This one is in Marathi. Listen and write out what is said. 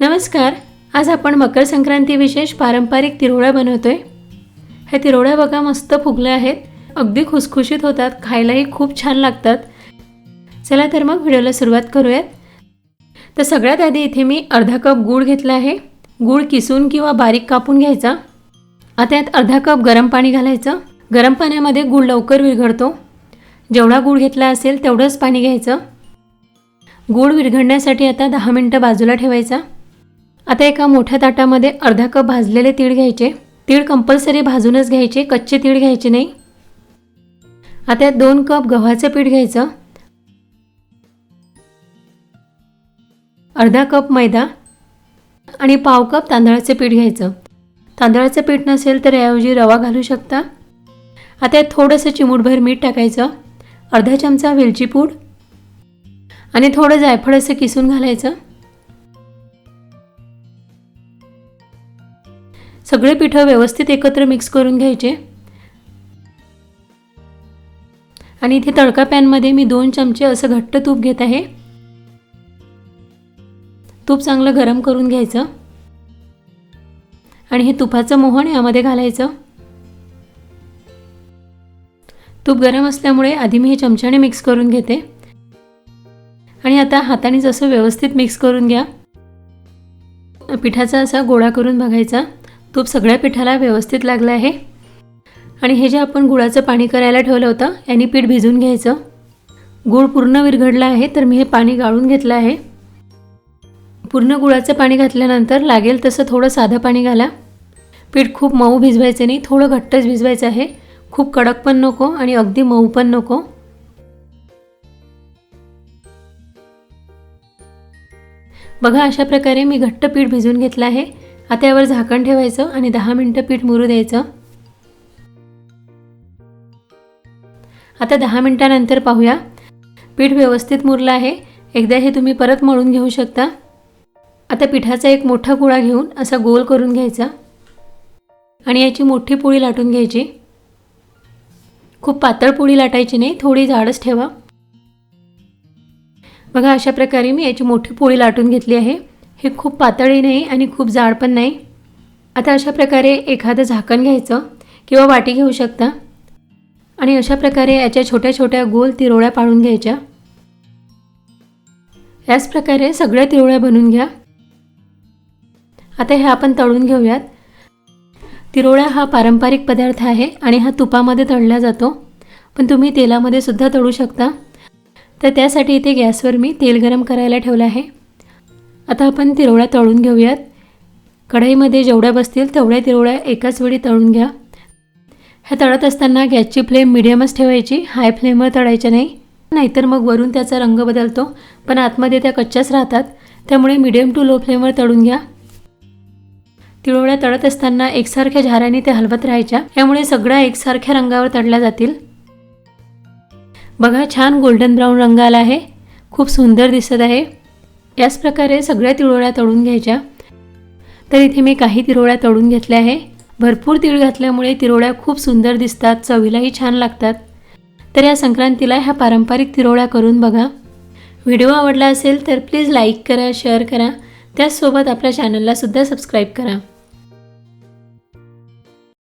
नमस्कार आज आपण मकर संक्रांती विशेष पारंपरिक तिरोळ्या बनवतोय. ह्या तिरोळ्या बघा मस्त फुगल्या आहेत. अगदी खुसखुशीत होतात खायलाही खूप छान लागतात. चला तर मग व्हिडिओला सुरुवात करूयात. तर सगळ्यात आधी इथे मी अर्धा कप गूळ घेतला आहे. गूळ किसून किंवा बारीक कापून घ्यायचा. आता यात अर्धा कप गरम पाणी घालायचं. गरम पाण्यामध्ये गूळ लवकर विरघळतो. जेवढा गूळ घेतला असेल तेवढंच पाणी घ्यायचं. गूळ विरघळण्यासाठी आता दहा मिनटं बाजूला ठेवायचा. आता एका मोठ्या ताटामध्ये अर्धा कप भाजलेले तीळ घ्यायचे. तीळ कंपल्सरी भाजूनच घ्यायचे कच्चे तीळ घ्यायचे नाही. आता यात दोन कप गव्हाचं पीठ घ्यायचं. अर्धा कप मैदा आणि पाव कप तांदळाचे पीठ घ्यायचं. तांदळाचं पीठ नसेल तर याऐवजी रवा घालू शकता. आता यात थोडंसं चिमूटभर मीठ टाकायचं. अर्धा चमचा वेलची पूड आणि थोडं जायफळ असं किसून घालायचं. सगळे पिठं व्यवस्थित एकत्र मिक्स करून घ्यायचे. आणि इथे तडका पॅनमध्ये मी दोन चमचे असं घट्ट तूप घेत आहे. तूप चांगलं गरम करून घ्यायचं. आणि हे तुपाचं मोहन यामध्ये घालायचं. तूप गरम असल्यामुळे आधी मी हे चमच्याने मिक्स करून घेते. आणि आता हाताने जसं व्यवस्थित मिक्स करून घ्या. पिठाचा असा गोळा करून बघायचा. तूप सगळ्या पिठाला व्यवस्थित लागलं आहे. आणि हे जे आपण गुळाचं पाणी करायला ठेवलं होतं यांनी पीठ भिजून घ्यायचं. गूळ पूर्ण विरघडलं आहे तर मी हे पाणी गाळून घेतलं आहे. पूर्ण गुळाचं पाणी घातल्यानंतर लागेल तसं थोडं साधं पाणी घाला. पीठ खूप मऊ भिजवायचं नाही थोडं घट्टच भिजवायचं आहे. खूप कडक पण नको आणि अगदी मऊ पण नको. बघा अशा प्रकारे मी घट्ट पीठ भिजून घेतलं आहे. आता यावर झाकण ठेवायचं आणि दहा मिनटं पीठ मुरू द्यायचं. आता दहा मिनटानंतर पाहूया. पीठ व्यवस्थित मुरलं आहे. एकदा हे तुम्ही परत मळून घेऊ शकता. आता पिठाचा एक मोठा गोळा घेऊन असा गोल करून घ्यायचा. आणि याची मोठी पोळी लाटून घ्यायची. खूप पातळ पोळी लाटायची नाही थोडी जाडच ठेवा. बघा अशा प्रकारे मी याची मोठी पोळी लाटून घेतली आहे. हे खूप पातळी नाही आणि खूप जाड पण नाही. आता अशा प्रकारे एखादं झाकण घ्यायचं किंवा वाटी घेऊ शकता. आणि अशा प्रकारे याच्या छोट्या छोट्या गोल तिरोळ्या पाडून घ्यायच्या. याच प्रकारे सगळ्या तिरोळ्या बनवून घ्या. आता हे आपण तळून घेऊयात. तिरोळ्या हा पारंपरिक पदार्थ आहे आणि हा तुपामध्ये तळला जातो. पण तुम्ही तेलामध्ये सुद्धा तळू शकता. तर त्यासाठी इथे गॅसवर मी तेल गरम करायला ठेवलं आहे. आता आपण तिरवळ्या तळून घेऊयात. कढईमध्ये जेवढ्या बसतील तेवढ्या तिरवळ्या एकाच वेळी तळून घ्या. ह्या तळत असताना गॅसची फ्लेम मिडियमच ठेवायची हाय फ्लेमवर तळायच्या नाही. नाहीतर मग वरून त्याचा रंग बदलतो पण आतमध्ये त्या कच्च्याच राहतात त्यामुळे मिडियम टू लो फ्लेमवर तळून घ्या. तिळवळ्या तळत असताना एकसारख्या झाऱ्याने ते हलवत राहायच्या यामुळे सगळ्या एकसारख्या रंगावर तळल्या जातील. बघा छान गोल्डन ब्राऊन रंग आला आहे. खूप सुंदर दिसत आहे. याच प्रकारे सगळ्या तिळोळ्या तळून घ्यायच्या. तर इथे मी काही तिरोळ्या तळून घेतल्या आहे. भरपूर तीळ घातल्यामुळे तिरोळ्या खूप सुंदर दिसतात चवीलाही छान लागतात. तर या संक्रांतीला ह्या पारंपरिक तिरोळ्या करून बघा. व्हिडिओ आवडला असेल तर प्लीज लाईक करा शेअर करा. त्याचसोबत आपल्या चॅनलला सुद्धा सबस्क्राईब करा.